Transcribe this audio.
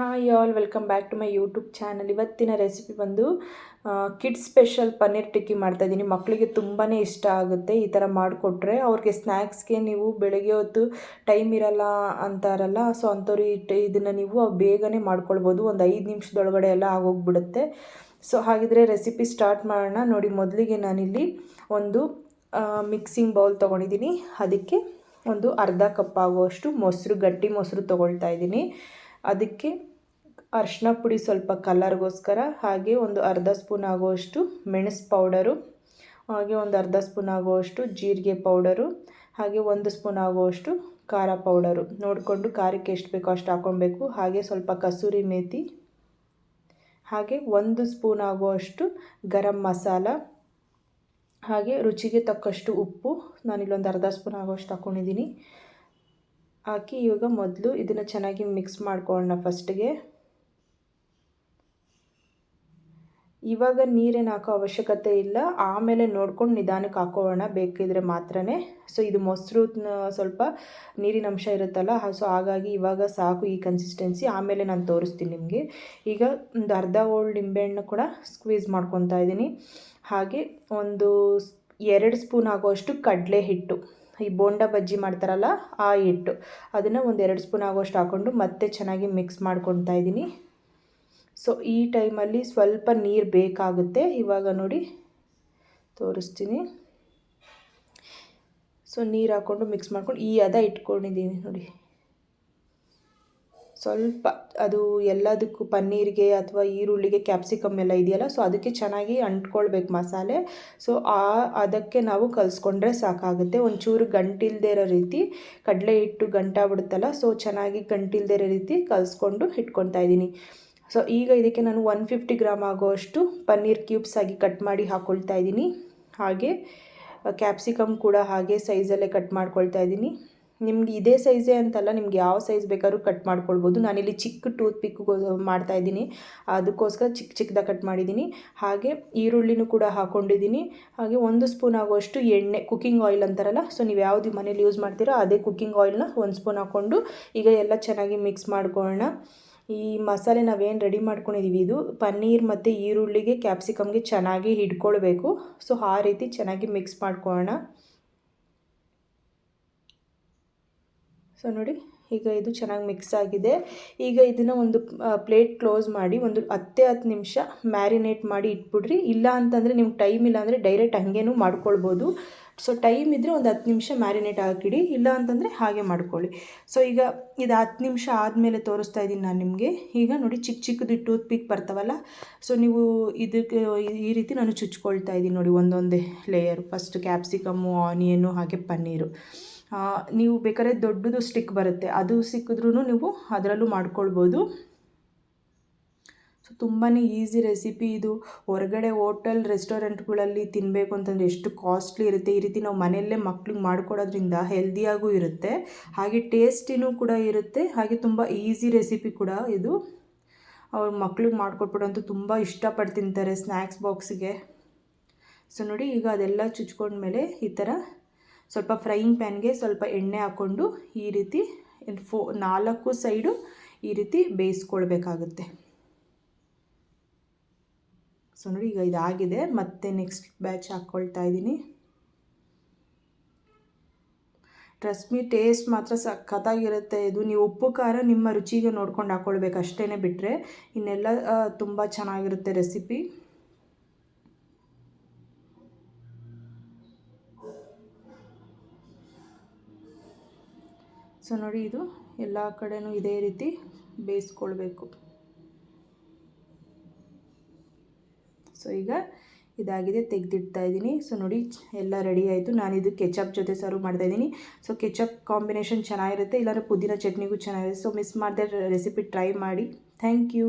Hi all welcome back to my YouTube channel ಇವತ್ತಿನ recipe ಬಂದು kids special paneer tikki ಮಾಡ್ತಾಯಿದ್ದೀನಿ ಮಕ್ಕಳಿಗೆ ತುಂಬಾ ಇಷ್ಟ ಆಗುತ್ತೆ ಈ ಥರ ಮಾಡಿಕೊಟ್ರೆ. ಅವ್ರಿಗೆ ಸ್ನ್ಯಾಕ್ಸ್ಗೆ ನೀವು ಬೆಳಗ್ಗೆ ಹೊತ್ತು ಟೈಮ್ ಇರಲ್ಲ ಅಂತಾರಲ್ಲ ಸೊ ಅಂಥವ್ರು ಇದನ್ನು ನೀವು ಬೇಗನೆ ಮಾಡ್ಕೊಳ್ಬೋದು. ಒಂದು ಐದು ನಿಮಿಷದೊಳಗಡೆ ಎಲ್ಲ ಆಗೋಗ್ಬಿಡುತ್ತೆ. ಸೊ ಹಾಗಿದ್ರೆ ರೆಸಿಪಿ ಸ್ಟಾರ್ಟ್ ಮಾಡೋಣ. ನೋಡಿ, ಮೊದಲಿಗೆ ನಾನಿಲ್ಲಿ ಒಂದು ಮಿಕ್ಸಿಂಗ್ ಬೌಲ್ ತೊಗೊಂಡಿದ್ದೀನಿ. ಅದಕ್ಕೆ ಒಂದು ಅರ್ಧ ಕಪ್ ಆಗುವಷ್ಟು ಮೊಸರು, ಗಟ್ಟಿ ಮೊಸರು ತೊಗೊಳ್ತಾ ಇದ್ದೀನಿ. ಅದಕ್ಕೆ ಅರಿಶಿನ ಪುಡಿ ಸ್ವಲ್ಪ ಕಲರ್ಗೋಸ್ಕರ, ಹಾಗೆ ಒಂದು ಅರ್ಧ ಸ್ಪೂನ್ ಆಗುವಷ್ಟು ಮೆಣಸು ಪೌಡರು, ಹಾಗೆ ಒಂದು ಅರ್ಧ ಸ್ಪೂನ್ ಆಗುವಷ್ಟು ಜೀರಿಗೆ ಪೌಡರು, ಹಾಗೆ ಒಂದು ಸ್ಪೂನ್ ಆಗುವಷ್ಟು ಖಾರ ಪೌಡರು. ನೋಡಿಕೊಂಡು ಖಾರಕ್ಕೆ ಎಷ್ಟು ಬೇಕೋ ಅಷ್ಟು ಹಾಕ್ಕೊಳ್ಬೇಕು ಹಾಗೆ ಸ್ವಲ್ಪ ಕಸೂರಿ ಮೇಥಿ ಹಾಗೆ ಒಂದು ಸ್ಪೂನ್ ಆಗುವಷ್ಟು ಗರಂ ಮಸಾಲ, ಹಾಗೆ ರುಚಿಗೆ ತಕ್ಕಷ್ಟು ಉಪ್ಪು. ನಾನಿಲ್ಲೊಂದು ಅರ್ಧ ಸ್ಪೂನ್ ಆಗುವಷ್ಟು ಹಾಕ್ಕೊಂಡಿದ್ದೀನಿ ಹಾಕಿ ಇವಾಗ ಮೊದಲು ಇದನ್ನು ಚೆನ್ನಾಗಿ ಮಿಕ್ಸ್ ಮಾಡ್ಕೊಳ್ಳೋಣ ಫಸ್ಟಿಗೆ. ಇವಾಗ ನೀರೇನು ಹಾಕೋ ಅವಶ್ಯಕತೆ ಇಲ್ಲ. ಆಮೇಲೆ ನೋಡ್ಕೊಂಡು ನಿಧಾನಕ್ಕೆ ಹಾಕೋಣ. ಬೇಕಿದ್ರೆ ಮಾತ್ರನೇ. ಸೊ ಇದು ಮೊಸರು ಸ್ವಲ್ಪ ನೀರಿನ ಅಂಶ ಇರುತ್ತಲ್ಲ ಸೊ ಹಾಗಾಗಿ ಇವಾಗ ಸಾಕು ಈ ಕನ್ಸಿಸ್ಟೆನ್ಸಿ ಆಮೇಲೆ ನಾನು ತೋರಿಸ್ತೀನಿ ನಿಮಗೆ. ಈಗ ಒಂದು ಅರ್ಧ ಓಲ್ಡ್ ನಿಂಬೆಹಣ್ಣು ಕೂಡ ಸ್ಕ್ವೀಸ್ ಮಾಡ್ಕೊತಾ ಇದ್ದೀನಿ ಹಾಗೆ ಒಂದು ಎರಡು ಸ್ಪೂನ್ ಆಗೋಷ್ಟು ಕಡಲೆ ಹಿಟ್ಟು ಈ ಬೋಂಡ ಬಜ್ಜಿ ಮಾಡ್ತಾರಲ್ಲ, ಆ ಹಿಟ್ಟು. ಅದನ್ನು ಒಂದು ಎರಡು ಸ್ಪೂನ್ ಆಗೋಷ್ಟು ಹಾಕ್ಕೊಂಡು ಮತ್ತೆ ಚೆನ್ನಾಗಿ ಮಿಕ್ಸ್ ಮಾಡ್ಕೊತಾ ಇದ್ದೀನಿ ಸೊ ಈ ಟೈಮಲ್ಲಿ ಸ್ವಲ್ಪ ನೀರು ಬೇಕಾಗುತ್ತೆ. ಇವಾಗ ನೋಡಿ, ತೋರಿಸ್ತೀನಿ. ಸೊ ನೀರು ಹಾಕ್ಕೊಂಡು ಮಿಕ್ಸ್ ಮಾಡ್ಕೊಂಡು, ಈ ಹದ ಇಟ್ಕೊಂಡಿದ್ದೀನಿ ನೋಡಿ. ಸ್ವಲ್ಪ ಅದು ಎಲ್ಲದಕ್ಕೂ ಪನ್ನೀರಿಗೆ ಅಥವಾ ಈರುಳ್ಳಿಗೆ ಕ್ಯಾಪ್ಸಿಕಮ್ ಎಲ್ಲ ಇದೆಯಲ್ಲ ಸೊ ಅದಕ್ಕೆ ಚೆನ್ನಾಗಿ ಅಂಟ್ಕೊಳ್ಬೇಕು ಮಸಾಲೆ. ಸೊ ಆ ಅದಕ್ಕೆ ನಾವು ಕಲಿಸ್ಕೊಂಡ್ರೆ ಸಾಕಾಗುತ್ತೆ. ಒಂಚೂರು ಗಂಟಿಲ್ದೇ ಇರೋ ರೀತಿ, ಕಡಲೆ ಹಿಟ್ಟು ಗಂಟಾಗ್ಬಿಡುತ್ತಲ್ಲ ಸೊ ಚೆನ್ನಾಗಿ ಗಂಟಿಲ್ದೇ ಇರೋ ರೀತಿ ಕಲಿಸ್ಕೊಂಡು ಇಟ್ಕೊತಾ ಇದ್ದೀನಿ. ಸೊ ಈಗ ಇದಕ್ಕೆ ನಾನು ಒನ್ ಫಿಫ್ಟಿ ಗ್ರಾಮ್ ಆಗೋಷ್ಟು ಪನ್ನೀರ್ ಕ್ಯೂಬ್ಸ್ ಆಗಿ ಕಟ್ ಮಾಡಿ ಹಾಕ್ಕೊಳ್ತಾ ಇದ್ದೀನಿ. ಹಾಗೆ ಕ್ಯಾಪ್ಸಿಕಮ್ ಕೂಡ ಹಾಗೆ ಸೈಜಲ್ಲೇ ಕಟ್ ಮಾಡ್ಕೊಳ್ತಾ ಇದ್ದೀನಿ. ನಿಮ್ಗೆ ಇದೇ ಸೈಜೇ ಅಂತಲ್ಲ, ನಿಮ್ಗೆ ಯಾವ ಸೈಜ್ ಬೇಕಾದ್ರೂ ಕಟ್ ಮಾಡ್ಕೊಳ್ಬೋದು. ನಾನಿಲ್ಲಿ ಚಿಕ್ಕ ಟೂತ್ ಪಿಕ್ ಮಾಡ್ತಾ ಇದ್ದೀನಿ. ಅದಕ್ಕೋಸ್ಕರ ಚಿಕ್ಕ ಚಿಕ್ಕದಾಗ ಕಟ್ ಮಾಡಿದ್ದೀನಿ. ಹಾಗೆ, ಈರುಳ್ಳಿನೂ ಕೂಡ ಹಾಕ್ಕೊಂಡಿದ್ದೀನಿ ಹಾಗೆ, ಒಂದು ಸ್ಪೂನ್ ಆಗುವಷ್ಟು ಎಣ್ಣೆ ಕುಕ್ಕಿಂಗ್ ಆಯಿಲ್ ಅಂತಾರಲ್ಲ ಸೊ ನೀವು ಯಾವುದು ಮನೇಲಿ ಯೂಸ್ ಮಾಡ್ತೀರೋ ಅದೇ ಕುಕ್ಕಿಂಗ್ ಆಯಿಲ್ನ ಒಂದು ಸ್ಪೂನ್ ಹಾಕ್ಕೊಂಡು ಈಗ ಎಲ್ಲ ಚೆನ್ನಾಗಿ ಮಿಕ್ಸ್ ಮಾಡ್ಕೊಳ್ಳೋಣ. ಈ ಮಸಾಲೆ ನಾವೇನು ರೆಡಿ ಮಾಡ್ಕೊಂಡಿದ್ದೀವಿ ಇದು ಪನ್ನೀರ್ ಮತ್ತು ಈರುಳ್ಳಿಗೆ ಕ್ಯಾಪ್ಸಿಕಮ್ಗೆ ಚೆನ್ನಾಗಿ ಹಿಡ್ಕೊಳ್ಬೇಕು. ಸೊ ಆ ರೀತಿ ಚೆನ್ನಾಗಿ ಮಿಕ್ಸ್ ಮಾಡ್ಕೊಳ್ಳೋಣ. ಸೊ ನೋಡಿ, ಈಗ ಇದು ಚೆನ್ನಾಗಿ ಮಿಕ್ಸ್ ಆಗಿದೆ. ಈಗ ಇದನ್ನು ಒಂದು ಪ್ಲೇಟ್ ಕ್ಲೋಸ್ ಮಾಡಿ ಒಂದು ಹತ್ತೇ ಹತ್ತು ನಿಮಿಷ ಮ್ಯಾರಿನೇಟ್ ಮಾಡಿ ಇಟ್ಬಿಡ್ರಿ. ಇಲ್ಲ ಅಂತಂದರೆ ನಿಮ್ಗೆ ಟೈಮ್ ಇಲ್ಲ ಅಂದರೆ ಡೈರೆಕ್ಟ್ ಹಾಗೇನೂ ಮಾಡ್ಕೊಳ್ಬೋದು. ಸೊ ಟೈಮ್ ಇದ್ದರೆ ಒಂದು ಹತ್ತು ನಿಮಿಷ ಮ್ಯಾರಿನೇಟ್ ಹಾಕಿಡಿ, ಇಲ್ಲ ಅಂತಂದರೆ ಹಾಗೆ ಮಾಡ್ಕೊಳ್ಳಿ. ಸೊ ಈಗ ಇದು ಹತ್ತು ನಿಮಿಷ ಆದಮೇಲೆ ತೋರಿಸ್ತಾ ಇದ್ದೀನಿ ನಾನು ನಿಮಗೆ. ಈಗ ನೋಡಿ ಚಿಕ್ಕ ಚಿಕ್ಕದು ಟೂತ್ ಪಿಕ್ ಬರ್ತಾವಲ್ಲ ಸೊ ನೀವು ಇದಕ್ಕೆ ಈ ರೀತಿ ನಾನು ಚುಚ್ಕೊಳ್ತಾ ಇದ್ದೀನಿ ನೋಡಿ ಒಂದೊಂದೇ ಲೇಯರ್ ಫಸ್ಟ್ ಕ್ಯಾಪ್ಸಿಕಮ್ಮು ಆನಿಯನ್ನು ಹಾಗೆ ಪನ್ನೀರು. ನೀವು ಬೇಕಾದ್ರೆ ದೊಡ್ಡದು ಸ್ಟಿಕ್ ಬರುತ್ತೆ. ಅದು ಸಿಕ್ಕಿದ್ರೂ ನೀವು ಅದರಲ್ಲೂ ಮಾಡ್ಕೊಳ್ಬೋದು. ತುಂಬಾ ಈಸಿ ರೆಸಿಪಿ ಇದು. ಹೊರಗಡೆ ಹೋಟೆಲ್ ರೆಸ್ಟೋರೆಂಟ್ಗಳಲ್ಲಿ ತಿನ್ನಬೇಕು ಅಂತಂದರೆ ಎಷ್ಟು ಕಾಸ್ಟ್ಲಿ ಇರುತ್ತೆ. ಈ ರೀತಿ ನಾವು ಮನೆಯಲ್ಲೇ ಮಕ್ಳಿಗೆ ಮಾಡಿಕೊಡೋದ್ರಿಂದ ಹೆಲ್ದಿಯಾಗೂ ಇರುತ್ತೆ. ಹಾಗೆ ಟೇಸ್ಟಿನೂ ಕೂಡ ಇರುತ್ತೆ. ಹಾಗೆ ತುಂಬ ಈಸಿ ರೆಸಿಪಿ ಕೂಡ ಇದು. ಅವ್ರ ಮಕ್ಳಿಗೆ ಮಾಡಿಕೊಟ್ಬಿಡಂತೂ ತುಂಬ ಇಷ್ಟಪಟ್ಟು ತಿಂತಾರೆ ಸ್ನ್ಯಾಕ್ಸ್ ಬಾಕ್ಸಿಗೆ ಸೊ ನೋಡಿ ಈಗ ಅದೆಲ್ಲ ಚುಚ್ಕೊಂಡ್ಮೇಲೆ ಈ ಥರ ಸ್ವಲ್ಪ ಫ್ರೈಯಿಂಗ್ ಪ್ಯಾನ್ಗೆ ಸ್ವಲ್ಪ ಎಣ್ಣೆ ಹಾಕ್ಕೊಂಡು ಈ ರೀತಿ, ಫೋ ನಾಲ್ಕು ಸೈಡು ಈ ರೀತಿ ಬೇಯಿಸ್ಕೊಳ್ಬೇಕಾಗುತ್ತೆ. ಸೊ ನೋಡಿ ಈಗ ಇದಾಗಿದೆ. ಮತ್ತೆ ನೆಕ್ಸ್ಟ್ ಬ್ಯಾಚ್ ಹಾಕ್ಕೊಳ್ತಾ ಇದ್ದೀನಿ. ಟ್ರಸ್ಮಿ ಟೇಸ್ಟ್ ಮಾತ್ರ ಸಖತ್ತಾಗಿರುತ್ತೆ. ಇದು ನೀವು ಉಪ್ಪು, ಖಾರ ನಿಮ್ಮ ರುಚಿಗೆ ನೋಡ್ಕೊಂಡು ಹಾಕ್ಕೊಳ್ಬೇಕು ಅಷ್ಟೇ ಬಿಟ್ಟರೆ ಇನ್ನೆಲ್ಲ ತುಂಬ ಚೆನ್ನಾಗಿರುತ್ತೆ ರೆಸಿಪಿ ಸೊ ನೋಡಿ, ಇದು ಎಲ್ಲ ಕಡೆನೂ ಇದೇ ರೀತಿ ಬೇಯಿಸ್ಕೊಳ್ಬೇಕು. ಸೊ ಈಗ ಇದಾಗಿದೆ, ತೆಗೆದಿಡ್ತಾ ಇದ್ದೀನಿ. ಸೊ ನೋಡಿ, ಎಲ್ಲ ರೆಡಿ ಆಯಿತು. ನಾನು ಇದು ಕೆಚಪ್ ಜೊತೆ ಸರ್ವ್ ಮಾಡ್ತಾ ಇದ್ದೀನಿ. ಸೊ ಕೆಚಪ್ ಕಾಂಬಿನೇಷನ್ ಚೆನ್ನಾಗಿರುತ್ತೆ. ಇಲ್ಲಾಂದರೆ ಪುದೀನ ಚಟ್ನಿಗೂ ಚೆನ್ನಾಗಿರುತ್ತೆ. ಸೊ ಮಿಸ್ ಮಾಡಿದೆ ರೆಸಿಪಿ ಟ್ರೈ ಮಾಡಿ. Thank you